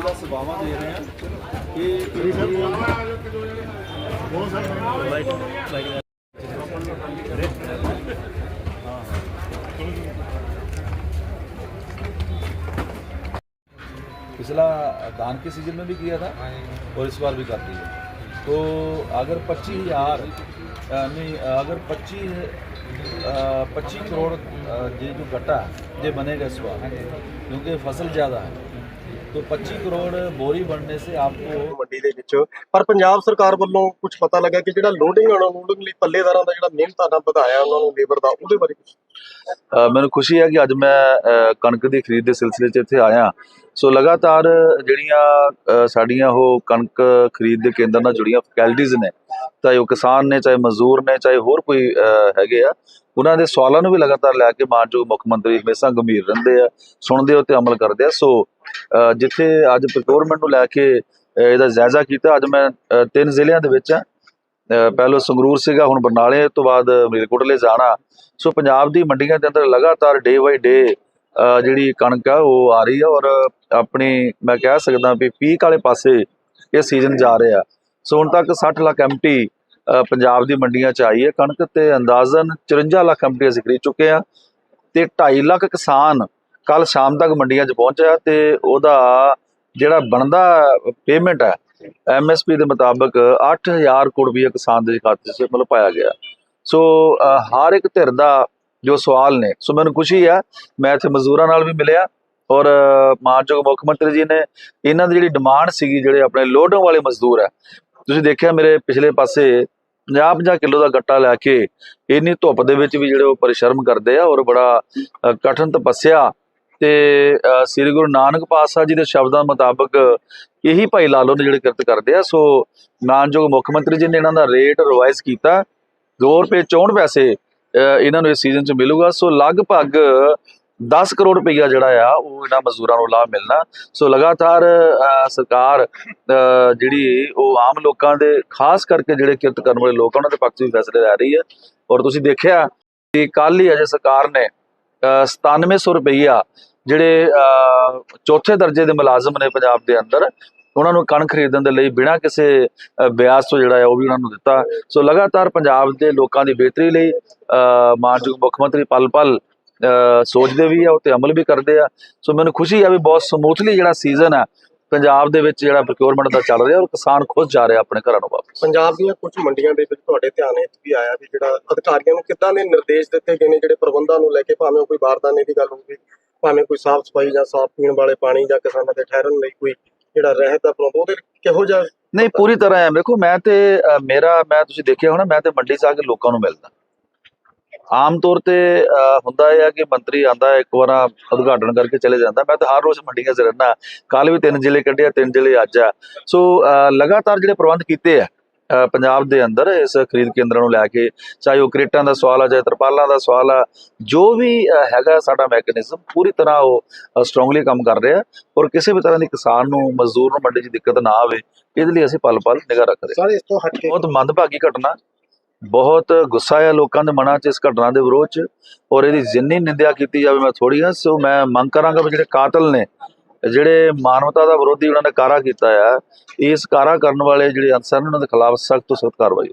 जिला दे रहे हैं कि पिछला धान के सीज़न में भी किया था और इस बार भी कर दिया तो अगर पच्चीस हज़ार नहीं अगर पच्चीस पच्चीस करोड़ ये जो घटा ये बनेगा इस बार, क्योंकि फ़सल ज़्यादा है। तो 25 करोड़ बोरी बनने से आपको ਮੰਡੀ ਦੇ ਵਿੱਚ ਪਰ ਪੰਜਾਬ ਸਰਕਾਰ ਵੱਲੋਂ ਕੁਝ ਪਤਾ ਲੱਗਾ ਕਿ ਜਿਹੜਾ ਲੋਡਿੰਗ ਅਨਲੋਡਿੰਗ ਲਈ ਪੱਲੇਦਾਰਾਂ ਦਾ ਜਿਹੜਾ ਮਿਹਨਤਾਨਾ ਵਧਾਇਆ ਉਹਨਾਂ ਨੂੰ ਲੇਬਰ ਦਾ ਉਹਦੇ ਬਾਰੇ ਕੁਛ ਅ, ਮੈਨੂੰ ਖੁਸ਼ੀ ਹੈ ਕਿ ਅੱਜ ਮੈਂ ਕਣਕ ਦੀ ਖਰੀਦ ਦੇ ਸਿਲਸਿਲੇ 'ਚ ਇੱਥੇ ਆਇਆ। ਸੋ ਲਗਾਤਾਰ ਜਿਹੜੀਆਂ ਸਾਡੀਆਂ ਉਹ ਕਣਕ ਖਰੀਦ ਦੇ ਕੇਂਦਰ ਨਾਲ ਜੁੜੀਆਂ ਫੈਕਲਟੀਆਂ ਨੇ, ਚਾਹੇ ਉਹ ਕਿਸਾਨ ਨੇ, ਚਾਹੇ ਮਜ਼ਦੂਰ ਨੇ, ਚਾਹੇ ਹੋਰ ਕੋਈ ਹੈਗੇ ਆ, ਉਹਨਾਂ ਦੇ ਸਵਾਲਾਂ ਨੂੰ ਵੀ ਲਗਾਤਾਰ ਲੈ ਕੇ ਮਾਨਯੋਗ ਮੁੱਖ ਮੰਤਰੀ ਹਮੇਸ਼ਾ ਗੰਭੀਰ ਰਹਿੰਦੇ ਆ, ਸੁਣਦੇ ਹੋ ਤੇ ਅਮਲ ਕਰਦੇ ਆ। ਸੋ ਜਿੱਥੇ ਅੱਜ ਪ੍ਰੋਕਿਉਰਮੈਂਟ ਨੂੰ ਲੈ ਕੇ ਇਹਦਾ ਜਾਇਜ਼ਾ ਕੀਤਾ, ਅੱਜ ਮੈਂ ਤਿੰਨ ਜ਼ਿਲ੍ਹਿਆਂ ਦੇ ਵਿੱਚ ਆ। ਪਹਿਲੋਂ ਸੰਗਰੂਰ ਸੀਗਾ, ਹੁਣ ਬਰਨਾਲੇ ਤੋਂ ਬਾਅਦ ਮਲੇਰਕੋਟਲੇ ਜਾਣਾ। ਸੋ ਪੰਜਾਬ ਦੀ ਮੰਡੀਆਂ ਦੇ ਅੰਦਰ ਲਗਾਤਾਰ ਡੇ ਬਾਈ ਡੇ ਜਿਹੜੀ ਕਣਕ ਆ, ਉਹ ਆ ਰਹੀ ਆ ਔਰ ਆਪਣੀ ਮੈਂ ਕਹਿ ਸਕਦਾ ਵੀ ਪੀਕ ਵਾਲੇ ਪਾਸੇ ਇਹ ਸੀਜ਼ਨ ਜਾ ਰਿਹਾ। ਸੋ ਹੁਣ ਤੱਕ 60 ਲੱਖ ਐਮਟੀ ਪੰਜਾਬ ਦੀ ਮੰਡੀਆਂ 'ਚ ਆਈ ਹੈ ਕਣਕ ਤੇ ਅੰਦਾਜ਼ਨ 54 ਲੱਖ ਐਮਟੀ ਅਸੀਂ ਖਰੀਦ ਚੁੱਕੇ ਆ ਤੇ 2.5 ਲੱਖ ਕਿਸਾਨ ਕੱਲ ਸ਼ਾਮ ਤੱਕ ਮੰਡੀਆਂ 'ਚ ਪਹੁੰਚਿਆ ਤੇ ਉਹਦਾ ਜਿਹੜਾ ਬਣਦਾ ਪੇਮੈਂਟ ਹੈ ਐਮਐਸਪੀ ਦੇ ਮੁਤਾਬਕ 8000 ਕਰੋੜ ਰੁਪਏ ਕਿਸਾਨ ਦੇ ਖਾਤੇ 'ਚ ਮਤਲਬ ਪਾਇਆ ਗਿਆ। ਸੋ ਹਰ ਇੱਕ ਧਿਰ ਦਾ ਜੋ ਸਵਾਲ ਨੇ ਸੋ ਮੈਨੂੰ ਖੁਸ਼ੀ ਆ ਮੈਂ ਇੱਥੇ ਮਜ਼ਦੂਰਾਂ ਨਾਲ ਵੀ ਮਿਲਿਆ ਔਰ ਮਾਨਯੋਗ ਮੁੱਖ ਮੰਤਰੀ ਜੀ ਨੇ ਇਹਨਾਂ ਦੀ ਜਿਹੜੀ ਡਿਮਾਂਡ ਸੀਗੀ ਜਿਹੜੇ ਆਪਣੇ ਲੋਡਿੰਗ ਵਾਲੇ ਮਜ਼ਦੂਰ ਆ ਤੁਸੀਂ ਦੇਖਿਆ ਮੇਰੇ ਪਿਛਲੇ ਪਾਸੇ 50-50 ਕਿਲੋ ਦਾ ਗੱਟਾ ਲੈ ਕੇ ਇੰਨੀ ਧੁੱਪ ਦੇ ਵਿੱਚ ਵੀ ਜਿਹੜੇ ਉਹ ਪਰਿਸ਼ਰਮ ਕਰਦੇ ਆ ਔਰ ਬੜਾ ਅ, ਕਠਿਨ ਤਪੱਸਿਆ ਤੇ ਸ੍ਰੀ ਗੁਰੂ ਨਾਨਕ ਪਾਤਸ਼ਾਹ ਜੀ ਦੇ ਸ਼ਬਦਾਂ ਮੁਤਾਬਕ ਇਹੀ ਭਾਈ ਲਾਲੋ ਨੇ ਜਿਹੜੇ ਕਿਰਤ ਕਰਦੇ ਆ। ਸੋ ਮਾਨਯੋਗ ਮੁੱਖ ਮੰਤਰੀ ਜੀ ਨੇ ਇਹਨਾਂ ਦਾ ਰੇਟ ਰਿਵਾਈਜ਼ ਕੀਤਾ। 2 ਰੁਪਏ 64 ਪੈਸੇ ਇਹਨਾਂ ਨੂੰ ਇਸ ਸੀਜ਼ਨ 'ਚ ਮਿਲੂਗਾ। ਸੋ ਲਗਭਗ 10 ਕਰੋੜ ਰੁਪਈਆ ਜਿਹੜਾ ਆ ਉਹ ਇਹਨਾਂ ਮਜ਼ਦੂਰਾਂ ਨੂੰ ਲਾਭ ਮਿਲਣਾ। ਸੋ ਲਗਾਤਾਰ ਸਰਕਾਰ ਜਿਹੜੀ ਉਹ ਆਮ ਲੋਕਾਂ ਦੇ ਖਾਸ ਕਰਕੇ ਜਿਹੜੇ ਕਿਰਤ ਕਰਨ ਵਾਲੇ ਲੋਕ ਆ ਉਹਨਾਂ ਦੇ ਪੱਖ 'ਚ ਵੀ ਫੈਸਲੇ ਲੈ ਰਹੀ ਹੈ ਔਰ ਤੁਸੀਂ ਦੇਖਿਆ ਕਿ ਕੱਲ ਹੀ ਅਜੇ ਸਰਕਾਰ ਨੇ ਅ, 9700 ਰੁਪਈਆ ਜਿਹੜੇ ਚੌਥੇ ਦਰਜੇ ਦੇ ਮੁਲਾਜ਼ਮ ਨੇ ਪੰਜਾਬ ਦੇ ਅੰਦਰ, ਉਹਨਾਂ ਨੂੰ ਕਣਕ ਖਰੀਦਣ ਦੇ ਲਈ ਬਿਨਾਂ ਕਿਸੇ ਵਿਆਜ ਤੋਂ ਜਿਹੜਾ ਹੈ ਉਹ ਵੀ ਉਹਨਾਂ ਨੂੰ ਦਿੱਤਾ। ਸੋ ਲਗਾਤਾਰ ਪੰਜਾਬ ਦੇ ਲੋਕਾਂ ਦੀ ਬਿਹਤਰੀ ਲਈ ਮਾਨਯੋਗ ਮੁੱਖ ਮੰਤਰੀ ਪਲ ਪਲ ਸੋਚਦੇ ਵੀ ਆ, ਉਹ ਤੇ ਅਮਲ ਵੀ ਕਰਦੇ ਆ। ਸੋ ਮੈਨੂੰ ਖੁਸ਼ੀ ਆ ਵੀ ਬਹੁਤ ਸਮੂਥਲੀ ਜਿਹੜਾ ਸੀਜ਼ਨ ਆ, ਪੰਜਾਬ ਦੇ ਵਿੱਚ ਜਿਹੜਾ ਪ੍ਰੋਕਿਉਰਮੈਂਟ ਦਾ ਚੱਲ ਰਿਹਾ ਔਰ ਕਿਸਾਨ ਖੁਸ਼ ਜਾ ਰਿਹਾ ਆਪਣੇ ਘਰਾਂ ਨੂੰ ਵਾਪਸ। ਪੰਜਾਬ ਦੀਆਂ ਕੁਝ ਮੰਡੀਆਂ ਦੇ ਵਿੱਚ ਤੁਹਾਡੇ ਧਿਆਨ ਵਿੱਚ ਵੀ ਆਇਆ ਵੀ ਜਿਹੜਾ ਅਧਿਕਾਰੀਆਂ ਨੂੰ ਕਿੱਦਾਂ ਦੇ ਨਿਰਦੇਸ਼ ਦਿੱਤੇ ਗਏ ਨੇ, ਜਿਹੜੇ ਪ੍ਰਬੰਧਾਂ ਨੂੰ ਲੈ ਕੇ ਭਾਵੇਂ ਕੋਈ ਬਾਰਦਾਨੇ ਦੀ ਗੱਲ ਹੋਵੇ ਭਾਵੇਂ ਕੋਈ ਸਾਫ਼ ਸਫ਼ਾਈ ਜਾਂ ਸਾਫ਼ ਪੀਣ ਵਾਲੇ ਪਾਣੀ ਜਾਂ ਕਿਸਾਨਾਂ ਦੇ ਠਹਿਰਨ ਲਈ ਕੋਈ ਜਿਹੜਾ ਰਹਿਤ ਦਾ ਪ੍ਰਬੰਧ, ਉਹਦੇ ਕਿਹੋ ਜਿਹਾ ਨਹੀਂ, ਪੂਰੀ ਤਰ੍ਹਾਂ ਹੈ ਵੇਖੋ, ਮੈਂ ਤੇ ਮੇਰਾ, ਮੈਂ ਤੁਸੀਂ ਦੇਖਿਆ ਹੋਣਾ, ਮੈਂ ਤੇ ਮੰਡੀ 'ਚ ਆ ਕੇ ਲੋਕਾਂ ਨੂੰ ਮਿਲਦਾ। ਆਮ ਤੌਰ ਤੇ ਹੁੰਦਾ ਇਹ ਕਿ ਮੰਤਰੀ ਆਂਦਾ, ਇੱਕ ਵਾਰ ਉਦਘਾਟਨ ਕਰਕੇ ਚਲੇ ਜਾਂਦਾ। ਮੈਂ ਤਾਂ ਹਰ ਰੋਜ਼ ਮੰਡੀਆਂ 'ਚ ਰਹਿਣਾ ਕੱਲ ਵੀ ਤਿੰਨ ਜ਼ਿਲ੍ਹੇ ਕੱਢਿਆ ਤਿੰਨ ਜ਼ਿਲ੍ਹੇ ਅੱਜ ਆ। ਸੋ ਲਗਾਤਾਰ ਜਿਹੜੇ ਪ੍ਰਬੰਧ ਕੀਤੇ ਆ ਪੰਜਾਬ ਦੇ ਅੰਦਰ ਇਸ ਖਰੀਦ ਕੇਂਦਰਾਂ ਨੂੰ ਲੈ ਕੇ ਚਾਹੇ ਉਹ ਕ੍ਰੇਟਾਂ ਦਾ ਸਵਾਲ ਆ ਚਾਹੇ ਤਰਪਾਲਾਂ ਦਾ ਸਵਾਲ ਆ ਜੋ ਵੀ ਹੈਗਾ ਸਾਡਾ ਮੈਕੈਨਿਜ਼ਮ ਪੂਰੀ ਤਰ੍ਹਾਂ ਉਹ ਸਟਰੋਂਗਲੀ ਕੰਮ ਕਰ ਰਿਹਾ ਔਰ ਕਿਸੇ ਵੀ ਤਰ੍ਹਾਂ ਦੀ ਕਿਸਾਨ ਨੂੰ ਮਜ਼ਦੂਰ ਨੂੰ ਮੰਡੀ 'ਚ ਦਿੱਕਤ ਨਾ ਆਵੇ ਇਹਦੇ ਲਈ ਅਸੀਂ ਪਲ ਪਲ ਨਿਗਾਹ ਰੱਖ ਰਹੇ ਹਾਂ। ਸਾਰੇ ਇਸ ਤੋਂ ਹਟ ਕੇ ਬਹੁਤ ਮੰਦਭਾਗੀ ਘਟਨਾ ਬਹੁਤ ਗੁੱਸਾ ਹੈ ਲੋਕਾਂ ਦੇ ਮਨਾਂ 'ਚ ਇਸ ਘਟਨਾ ਦੇ ਵਿਰੋਧ 'ਚ ਔਰ ਇਹਦੀ ਜਿੰਨੀ ਨਿੰਦਿਆ ਕੀਤੀ ਜਾਵੇ ਮੈਂ ਥੋੜੀ ਆ ਸੋ ਮੈਂ ਮੰਗ ਕਰਾਂਗਾ ਵੀ ਜਿਹੜੇ ਕਾਤਲ ਨੇ ਜਿਹੜੇ ਮਾਨਵਤਾ ਦਾ ਵਿਰੋਧੀ ਉਹਨਾਂ ਨੇ ਕਾਰਾ ਕੀਤਾ ਆ ਇਸ ਕਾਰਾ ਕਰਨ ਵਾਲੇ ਜਿਹੜੇ ਅਨਸਰ ਉਹਨਾਂ ਦੇ ਖਿਲਾਫ ਸਖਤ ਤੋਂ ਸਖਤ ਕਾਰਵਾਈ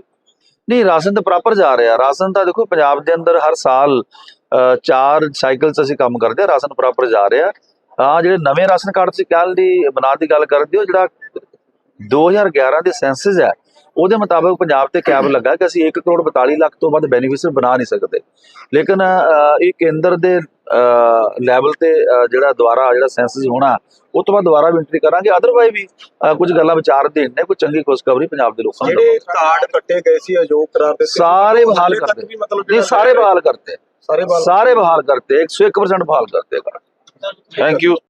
ਨਹੀਂ ਰਾਸ਼ਨ ਤਾਂ ਪ੍ਰਾਪਰ ਜਾ ਰਿਹਾ। ਰਾਸ਼ਨ ਤਾਂ ਦੇਖੋ ਪੰਜਾਬ ਦੇ ਅੰਦਰ ਹਰ ਸਾਲ ਅ, ਚਾਰ ਸਾਈਕਲਸ ਅਸੀਂ ਕੰਮ ਕਰਦੇ ਆ ਰਾਸ਼ਨ ਪ੍ਰਾਪਰ ਜਾ ਰਿਹਾ। ਹਾਂ ਜਿਹੜੇ ਨਵੇਂ ਰਾਸ਼ਨ ਕਾਰਡ ਸੀ ਕੱਲ ਦੀ ਬਣਾ ਦੀ ਗੱਲ ਕਰਦੇ ਹੋ ਜਿਹੜਾ 2011 ਦੇ ਸੈਂਸਸ ਹੈ ਉਹਦੇ ਮੁਤਾਬਕ ਪੰਜਾਬ ਤੇ ਕੈਬ ਲੱਗਾ ਕਿ ਅਸੀਂ 1 ਕਰੋੜ 42 ਲੱਖ ਤੋਂ ਵੱਧ ਬੈਨੀਫਿਸ਼ੀਅਰ ਬਣਾ ਨਹੀਂ ਸਕਦੇ। ਲੇਕਿਨ ਇਹ ਕੇਂਦਰ ਦੇ ਲੈਵਲ ਤੇ ਜਿਹੜਾ ਦੁਆਰਾ ਜਿਹੜਾ ਸੈਂਸਸ ਹੋਣਾ ਉਹ ਤੋਂ ਬਾਅਦ ਦੁਬਾਰਾ ਵੀ ਐਂਟਰੀ ਕਰਾਂਗੇ। ਅਦਰਵਾਈਜ਼ ਵੀ ਕੁਝ ਗੱਲਾਂ ਵਿਚਾਰ ਦੇਣ ਨੇ ਕੋਈ ਚੰਗੀ ਖੁਸ਼ਖਬਰੀ ਪੰਜਾਬ ਦੇ ਲੋਕਾਂ ਨੂੰ ਜਿਹੜੇ ਕਾਰਡ ਕੱਟੇ ਗਏ ਸੀ ਅਯੋਗ ਕਰਾਰ ਦਿੱਤੇ ਸੀ, ਸਾਰੇ ਬਹਾਲ ਕਰਦੇ। ਵੀ ਮਤਲਬ ਨਹੀਂ ਸਾਰੇ ਬਹਾਲ ਕਰਤੇ। ਸਾਰੇ ਬਹਾਲ ਸਾਰੇ ਬਹਾਲ ਕਰਤੇ 101% ਬਹਾਲ ਕਰਤੇ। Thank you